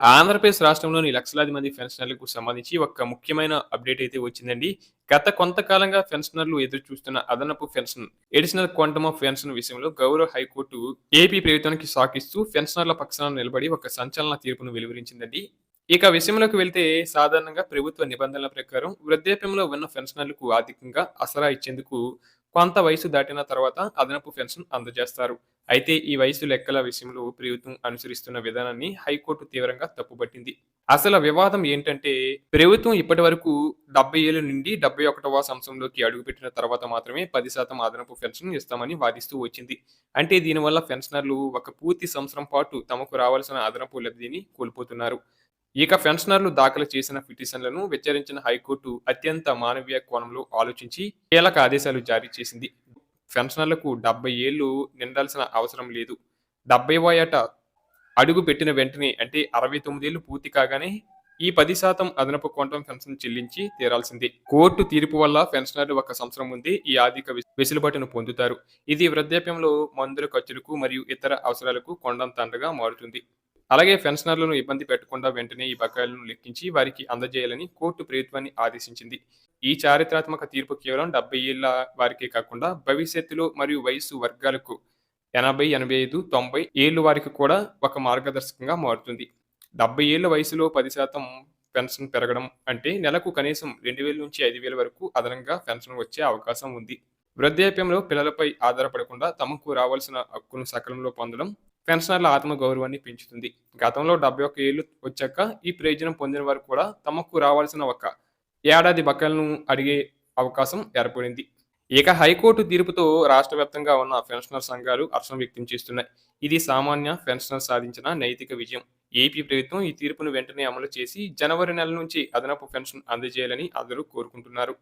ఆంధ్రప్రదేశ్ రాష్ట్రంలోని లక్షలాది మంది పెన్షనర్లకు సంబంధించి ఒక ముఖ్యమైన అప్డేట్ అయితే వచ్చిందండి. గత కొంతకాలంగా పెన్షనర్లు ఎదురు చూస్తున్న అదనపు pension additional quantum of pension విషయంలో గౌరవ హైకోర్టు ఏపీ ప్రభుత్వానికి సాకిస్తూ పెన్షనర్ల పక్షాన నిలబడి ఒక సంచలన తీర్పును వెలువరించిందండి. ఇక విషయంలోకి వెళ్తే సాధారణంగా ప్రభుత్వ నిబంధనల ప్రకారం వృద్ధాప్యంలో ఉన్న పెన్షనర్లకు ఆర్థికంగా అసరా ఇచ్చేందుకు కొంత వయసు దాటిన తర్వాత అదనపు పెన్షన్ అందజేస్తారు. అయితే ఈ వయసు లెక్కల విషయంలో ప్రభుత్వం అనుసరిస్తున్న విధానాన్ని హైకోర్టు తీవ్రంగా తప్పుపట్టింది. అసలు వివాదం ఏంటంటే ప్రభుత్వం ఇప్పటి వరకు డెబ్బై ఏళ్ళ నుండి డెబ్బై ఒకటవ సంవత్సరంలోకి అడుగుపెట్టిన తర్వాత మాత్రమే పది శాతం అదనపు పెన్షన్ ఇస్తామని వాదిస్తూ వచ్చింది. అంటే దీనివల్ల పెన్షనర్లు ఒక పూర్తి సంవత్సరం పాటు తమకు రావాల్సిన అదనపు లబ్ధిని కోల్పోతున్నారు. ఇక పెన్షనర్లు దాఖలు చేసిన పిటిషన్లను విచారించిన హైకోర్టు అత్యంత మానవీయ కోణంలో ఆలోచించి కీలక ఆదేశాలు జారీ చేసింది. పెన్షనర్లకు డెబ్బై ఏళ్ళు నిండాల్సిన అవసరం లేదు. డెబ్బైవ ఏట అడుగు పెట్టిన వెంటనే అంటే అరవై తొమ్మిదేళ్ళు పూర్తి కాగానే ఈ పది శాతం అదనపు క్వాంటం పెన్షన్ చెల్లించి తీరాల్సిందే. కోర్టు తీర్పు వల్ల పెన్షనర్లు ఒక సంవత్సరం ముందే ఈ ఆర్థిక వెసులుబాటును పొందుతారు. ఇది వృద్ధాప్యంలో మందుల ఖర్చులకు మరియు ఇతర అవసరాలకు కొండంతండగా మారుతుంది. అలాగే పెన్షనర్లను ఇబ్బంది పెట్టకుండా వెంటనే ఈ బకాయిలను లెక్కించి వారికి అందజేయాలని కోర్టు ప్రభుత్వాన్ని ఆదేశించింది. ఈ చారిత్రాత్మక తీర్పు కేవలం డెబ్బై ఏళ్ళ వారికే కాకుండా భవిష్యత్తులో మరియు వయసు వర్గాలకు ఎనభై ఎనభై ఐదు తొంభై ఏళ్ళు వారికి కూడా ఒక మార్గదర్శకంగా మారుతుంది. డెబ్బై ఏళ్ళ వయసులో పది శాతం పెన్షన్ పెరగడం అంటే నెలకు కనీసం రెండు వేల నుంచి ఐదు వేల వరకు అదనంగా పెన్షన్ వచ్చే అవకాశం ఉంది. వృద్ధాప్యంలో పిల్లలపై ఆధారపడకుండా తమకు రావాల్సిన హక్కును సకాలంలో పొందడం పెన్షనర్ల ఆత్మగౌరవాన్ని పెంచుతుంది. గతంలో డెబ్బై ఒక్క ఏళ్ళు వచ్చాక ఈ ప్రయోజనం పొందిన వారు కూడా తమకు రావాల్సిన ఒక ఏడాది బకాయిలను అడిగే అవకాశం ఏర్పడింది. ఇక హైకోర్టు తీర్పుతో రాష్ట్ర వ్యాప్తంగా ఉన్న పెన్షనర్ సంఘాలు హర్షం వ్యక్తం చేస్తున్నాయి. ఇది సామాన్య పెన్షనర్ సాధించిన నైతిక విజయం. ఏపీ ప్రభుత్వం ఈ తీర్పును వెంటనే అమలు చేసి జనవరి నెల నుంచి అదనపు పెన్షన్ అందజేయాలని అందరూ కోరుకుంటున్నారు.